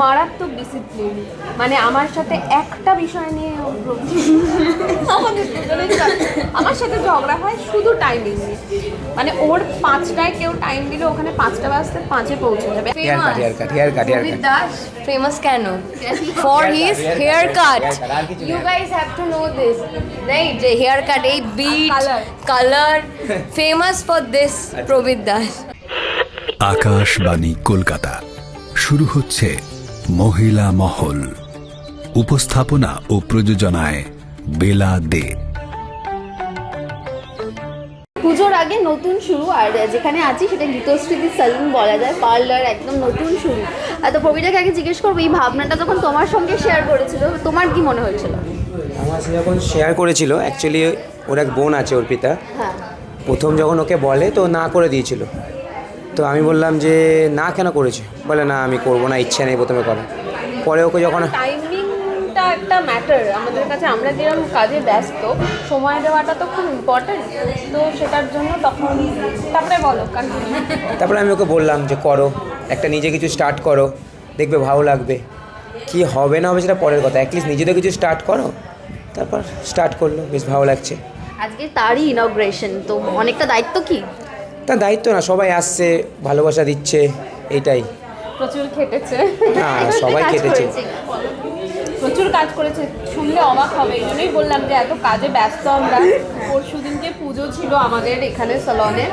মারাত্মক ডিসিপ্লিন মানে আমার সাথে একটা বিষয় নিয়ে আমার সাথে ঝগড়া হয় শুধু টাইমিং নিয়ে। মানে ওর পাঁচটায় কেউ টাইম দিলে ওখানে পাঁচটা বাজতে পাঁচে পৌঁছে যাবে। দাস ফেমাস কেন? For his haircut you guys have to know this right যে হেয়ার কাট এই bit colour famous for this Prabir Das Akashvani Kolkata. শুরু হচ্ছে মহিলা মহল। উপস্থাপনা ও প্রযোজনায় বেলা দে। পুজোর আগে নতুন শুরু আর যেখানে আছি সেটা গীতস্মৃতি সালুন বলা যায় পার্লার একদম নতুন শুরু। আর তো প্রবীরটাকে আগে জিজ্ঞেস করব এই ভাবনাটা যখন তোমার সঙ্গে শেয়ার করেছিল তোমার কি মনে হয়েছিল? আমার যখন শেয়ার করেছিল অ্যাকচুয়ালি ওর এক বোন আছে অর্পিতা হ্যাঁ। প্রথম যখন ওকে বলে তো না করে দিয়েছিল। তো আমি বললাম যে না কেন করেছে? বলে না আমি করব না ইচ্ছা নেই প্রথমে করা পরে ওকে যখন টাইমিংটা একটা ম্যাটার আমাদের কাছে আমরা যেরকম কাজে ব্যস্ত সময় দেওয়াটা তো খুব ইম্পর্ট্যান্ট তো সেটার জন্য তখন তারপরে বলো তারপরে আমি ওকে বললাম যে করো একটা নিজে কিছু স্টার্ট করো দেখবে ভালো লাগবে। কি হবে না হবে সেটা পরের কথা। অ্যাটলিস্ট নিজে তো কিছু স্টার্ট করো। তারপর স্টার্ট করল বেশ ভালো লাগছে। আজকে তারই ইনগ্রেশন তো অনেকটা দায়িত্ব কি? তার দায়িত্ব না সবাই আসছে ভালোবাসা দিচ্ছে এইটাই প্রচুর খেটেছে। না সবাই করেছে। প্রচুর কাজ করেছে শুনলে অবাক হবে এই জন্যই বললাম যে এত কাজে ব্যস্ত আমরা। পরশু দিনকে পুজো ছিল আমাদের এখানে সালনে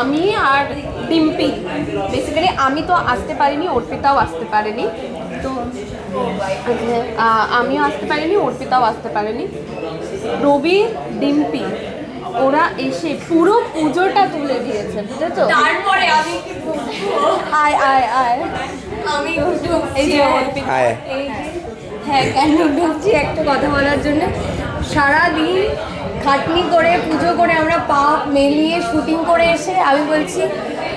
আমি আর ডিম্পি বেসিক্যালি আমি তো আসতে পারিনি অর্পিতাও আসতে পারেনি। তো আমিও আসতে পারিনি অর্পিতাও আসতে পারেনি। রবি ডিম্পি ওরা এসে পুরো পুজোটা তুলে দিয়েছে বুঝেছ? তারপরে আমি আয় আয় আয়। আমি এই যে আয়। হ্যাঁ। কেন ঢুকছি একটা কথা বলার জন্য? সারাদিন খাটনি করে পুজো করে আমরা পা মেলিয়ে শুটিং করে এসে আমি বলছি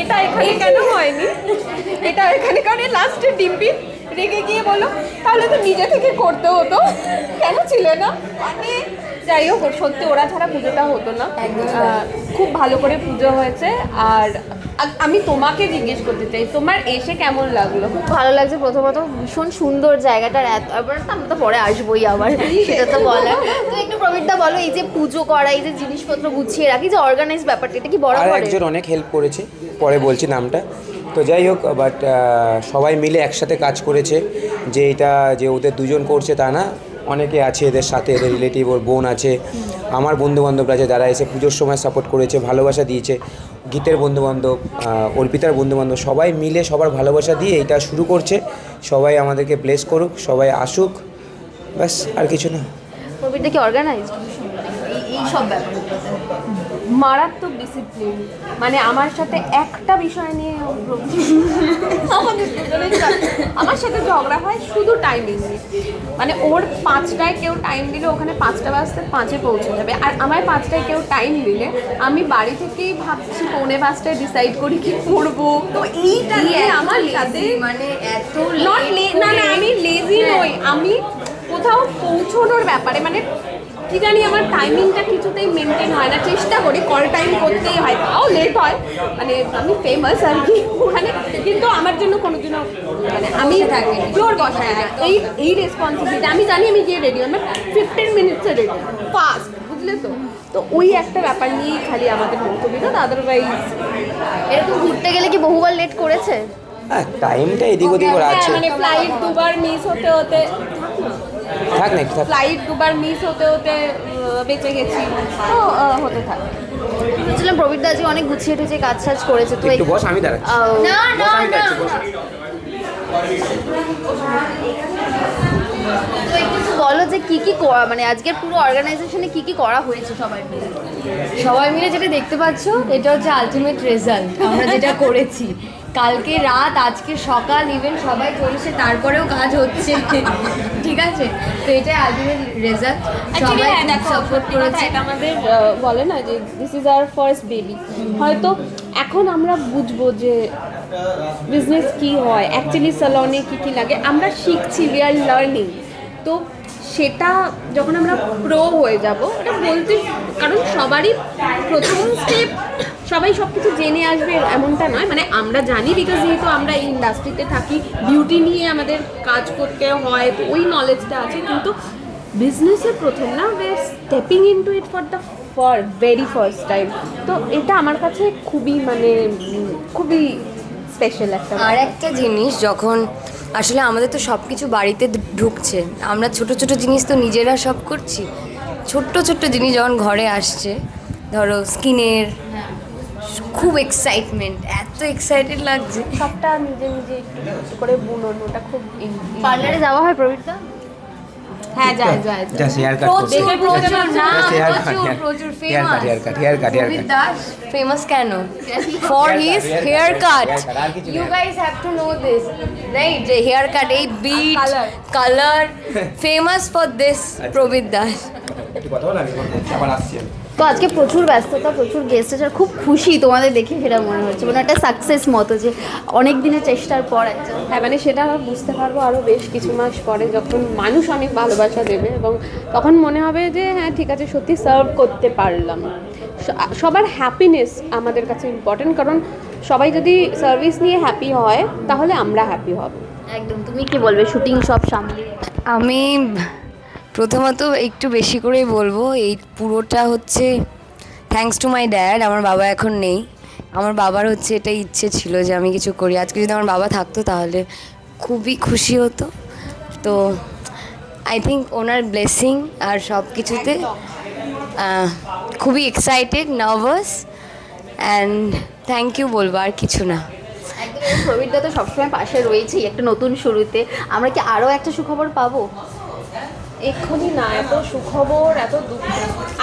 এটা এখানে কেন হয়নি? এটা এখানে কারণ লাস্টে ডিম্পি রেগে গিয়ে বলো তাহলে তো নিজে থেকে করতে হতো। কেন ছিল না? মানে যাই হোক সত্যি ওরা ছাড়া পুজোটা হতো না। খুব ভালো করে পুজো হয়েছে। আর আমি তোমাকে জিজ্ঞেস করতে চাই তোমার এসে কেমন লাগল? খুব ভালো লাগছে প্রথমত ভীষণ সুন্দর জায়গাটার এত আমরা তো পরে আসবোই আবার সেটা তো বলার। তো একটু প্রবীরদা বলো এই যে পুজো করা এই যে জিনিসপত্র গুছিয়ে রাখি যে অর্গানাইজ ব্যাপারটা এটা কি বড় আর একজন অনেক হেল্প করেছে পরে বলছি নামটা। তো যাই হোক বাট সবাই মিলে একসাথে কাজ করেছে যে এটা যে ওদের দুজন করছে তা না অনেকে আছে এদের সাথে, এদের রিলেটিভ ওর বোন আছে। আমার বন্ধুবান্ধবরা আছে, যারা এসে পুজোর সময় সাপোর্ট করেছে, ভালোবাসা দিয়েছে। গীতের বন্ধুবান্ধব অর্পিতার বন্ধুবান্ধব, সবাই মিলে সবার ভালোবাসা দিয়ে এটা শুরু করছে। সবাই আমাদেরকে প্লেস করুক, সবাই আসুক, ব্যাস, আর কিছু না। কি অর্গানাইজ এই সব ব্যাপার। মারাত্মক ডিসিপ্লিন মানে আমার সাথে একটা বিষয় নিয়ে ওর আমাদের দুজনের আমার সাথে ঝগড়া হয় শুধু টাইমিং নিয়ে। মানে ওর পাঁচটায় কেউ টাইম দিলে ওখানে পাঁচটা বাজতে পাঁচে পৌঁছে যাবে। আর আমার পাঁচটায় কেউ টাইম দিলে আমি বাড়ি থেকেই ভাবছি পৌনে পাঁচটায় ডিসাইড করি কি করব। তো এইটা নিয়ে আমার সাথে মানে এত নট না না আমি লেজি নই। আমি কোথাও পৌঁছানোর ব্যাপারে মানে কি জানি আমার টাইমিংটা কিছুতেই মেনটেন হয় না। চেষ্টা করি কল টাইম করতেই হয়। তাও লেট হয়। মানে আমি ফেমাস আর কি। ওখানে কিন্তু আমার জন্য কোনো দিনও মানে আমি ফ্লোর বসায় না এই এই রেসপন্সিবিলিটি আমি জানি আমি গিয়ে রেডি আমার ফিফটিন মিনিটসে রেডি ফাস্ট বুঝলে তো? তো ওই একটা ব্যাপার নিয়েই খালি আমাদের মন্তব্য আদারওয়াইজ এরকম ঘুরতে গেলে কি বহুবার লেট করেছে? হ্যাঁ টাইমটা এদিক ওদিক ওর আছে। মানে ফ্লাইট দুবার মিস হতে হতে থাক না একটু থাক। ফ্লাইট দুবার মিস হতে হতে বেঁচে গেছি। তো আহ, হতে থাকে। বুঝলাম প্রবীরদা আজকে অনেক গুছিয়ে টুছিয়ে কাজ সাজ করেছে তো একটু বস আমি দাঁড়াচ্ছি। না না না তো একটু বলো যে কি কি করা মানে আজকের পুরো অর্গানাইজেশনে কি কি করা হয়েছে সবাই মিলে? সবাই মিলে যেটা দেখতে পাচ্ছ এটা হচ্ছে আলটিমেট রেজাল্ট আমরা যেটা করেছি। কালকে রাত আজকে সকাল ইভেন সবাই করেছে তারপরেও কাজ হচ্ছে। ঠিক আছে? তো এটাই আলটিমেট রেজাল্ট সবাই সাপোর্ট করেছে। এটা আমাদের বলে না যে this is our first baby হয়তো এখন আমরা বুঝব যে বিজনেস কি হয় অ্যাকচুয়ালি স্যালনে কি কি লাগে। আমরা শিখছি উই আর লার্নিং তো সেটা যখন আমরা প্রো হয়ে যাব ওটা বলতে কারণ সবারই প্রথম স্টেপ সবাই সব কিছু জেনে আসবে এমনটা নয়। মানে আমরা জানি বিকজ যেহেতু আমরা এই ইন্ডাস্ট্রিতে থাকি বিউটি নিয়ে আমাদের কাজ করতে হয়, তো ওই নলেজটা আছে। কিন্তু বিজনেসের প্রথম না way stepping into it for the for very first time তো এটা আমার কাছে খুবই মানে খুবই স্পেশাল একটা আর একটা জিনিস, যখন আসলে আমাদের তো সব কিছু বাড়িতে ঢুকছে। আমরা ছোট ছোট জিনিস তো নিজেরা সব করছি। ছোট্ট ছোট্ট জিনিস যখন ঘরে আসছে ধরো স্কিনের খুব এক্সাইটমেন্ট এত এক্সাইটেড লাগছে। সবটা নিজে নিজে একটু করে বুনন ওটা খুব পার্লারে যাওয়া হয় প্রবীরদা? হ্যাঁ যায় যায়। জাস্ট হেয়ার কাট প্রচুর প্রচুর না হেয়ার কাট প্রচুর প্রচুর haircut haircut haircut Das famous কেন? For his haircut hair cut, আর কিছু ইউ না। Guys have to know this right যে হেয়ার কাট এই bit colour famous for this Prabir Das. একটু কথা বল আমি আবার আসছি। তো আজকে প্রচুর ব্যস্ততা প্রচুর গেস্ট আছে আর খুব খুশি তোমাদের দেখে সেটা মনে হচ্ছে। মানে একটা সাকসেস মতো যে অনেক দিনের চেষ্টার পর একটা। হ্যাঁ মানে সেটা আমরা বুঝতে পারব আরও বেশ কিছু মাস পরে যখন মানুষ অনেক ভালোবাসা দেবে এবং তখন মনে হবে যে হ্যাঁ ঠিক আছে সত্যি সার্ভ করতে পারলাম। সবার হ্যাপিনেস আমাদের কাছে ইম্পর্টেন্ট কারণ সবাই যদি সার্ভিস নিয়ে হ্যাপি হয় তাহলে আমরা হ্যাপি হব। একদম তুমি কি বলবে? শুটিং সব সামলে আমি প্রথমত একটু বেশি করেই বলব, এই পুরোটা হচ্ছে থ্যাঙ্কস টু মাই ড্যাড আমার বাবা এখন নেই। আমার বাবার হচ্ছে এটা ইচ্ছে ছিল যে আমি কিছু করি। আজকে যদি আমার বাবা থাকতো তাহলে খুবই খুশি হতো। তো আই থিঙ্ক ওনার ব্লেসিং আর সব কিছুতে খুবই excited nervous and thank you বলব আর কিছু না। প্রবীরদা তো সবসময় পাশে রয়েছেই, একটা নতুন শুরুতে। আমরা কি আরও একটা সুখবর পাবো? এক্ষুনি না এত সুখবর এত দুঃখ।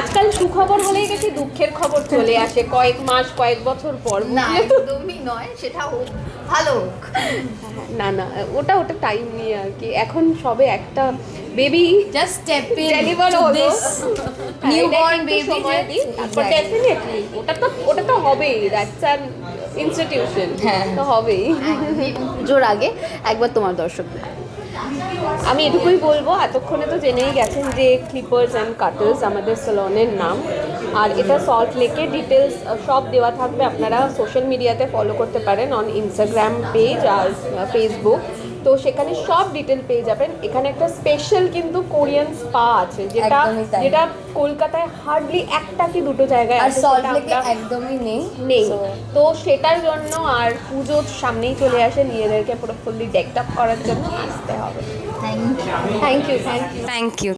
আজকাল সুখবর হলেই বেশি দুঃখের খবর চলে আসে কয়েক মাস কয়েক বছর পর। না একদমই নয় সেটা ভালো না না ওটা ওটা টাইম নিয়ে আর কি। এখন সবে একটা baby just step in deliver হলো। নিউবর্ন বেবি ডেফিনেটলি ওটা তো ওটা তো হবেই। দ্যাটস অ্যান ইনস্টিটিউশন হ্যাঁ। তো হবেই। পুজোর আগে একবার তোমার দর্শক আমি এটুকুই বলব, এতক্ষণে তো জেনেই গেছেন যে ক্লিপার্স অ্যান্ড কাটার্স আমাদের সেলনের নাম। আর এটা সল্ট লেকে ডিটেলস সব দেওয়া থাকবে। আপনারা সোশ্যাল মিডিয়াতে ফলো করতে পারেন অন ইনস্টাগ্রাম পেজ আর ফেসবুক তো সেখানে সব ডিটেল পেয়ে যাবেন। এখানে একটা স্পেশাল কিন্তু কোরিয়ান স্পা আছে যেটা যেটা কলকাতায় হার্ডলি একটা কি দুটো জায়গায় আর আছে সল্ট লেকে একদমই নেই নেই। তো সেটার জন্য আর পুজোর সামনেই চলে আসে নিজেদেরকে পুরো ফুললি ডেকড আপ করার জন্য আসতে হবে। Thank you thank you thank you thank you